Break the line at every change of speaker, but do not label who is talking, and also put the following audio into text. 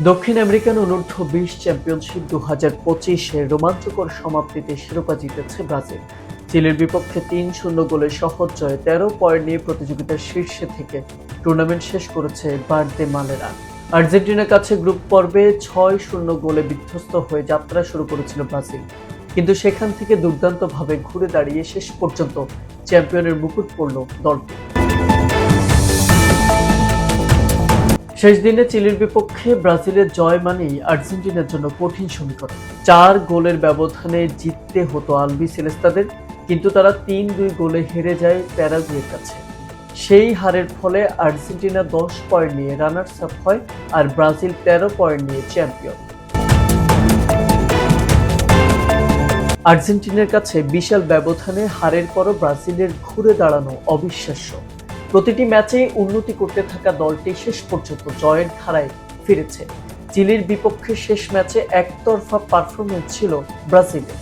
দক্ষিণ আমেরিকান অনূর্ধ্ব বিশ চ্যাম্পিয়নশিপ দু হাজার পঁচিশে রোমাঞ্চকর সমাপ্তিতে শিরোপা জিতেছে ব্রাজিল। চিলের বিপক্ষে তিন শূন্য গোলে সহজ জয়ে তেরো পয়েন্ট নিয়ে প্রতিযোগিতার শীর্ষে থেকে টুর্নামেন্ট শেষ করেছে বার্দে মালেরা। আর্জেন্টিনার কাছে গ্রুপ পর্বে ছয় শূন্য গোলে বিধ্বস্ত হয়ে যাত্রা শুরু করেছিল ব্রাজিল। কিন্তু সেখান থেকে দুর্দান্তভাবে ঘুরে দাঁড়িয়ে শেষ পর্যন্ত চ্যাম্পিয়নের মুকুট পড়ল দলটি শেষ দিনে চিলির বিপক্ষে ব্রাজিলের জয় মানেই আর্জেন্টিনার জন্য কঠিন সমীকরণ। চার গোলের ব্যবধানে জিততে হতো আলবি সেলেস্তাদের, কিন্তু তারা তিন দুই গোলে হেরে যায় প্যারাগুয়ের কাছে। সেই হারের ফলে আর্জেন্টিনা দশ পয়েন্ট নিয়ে রানার্স আপ হয় আর ব্রাজিল তেরো পয়েন্ট নিয়ে চ্যাম্পিয়ন। আর্জেন্টিনার কাছে বিশাল ব্যবধানে হারের পরও ব্রাজিলের ঘুরে দাঁড়ানো অবিশ্বাস্য। প্রতিটি ম্যাচে উন্নতি করতে থাকা দলটি শেষ পর্যন্ত জয়ের ধারায় ফিরেছে। চিলির বিপক্ষে শেষ ম্যাচে একতরফা পারফরমেন্স ছিল ব্রাজিলের।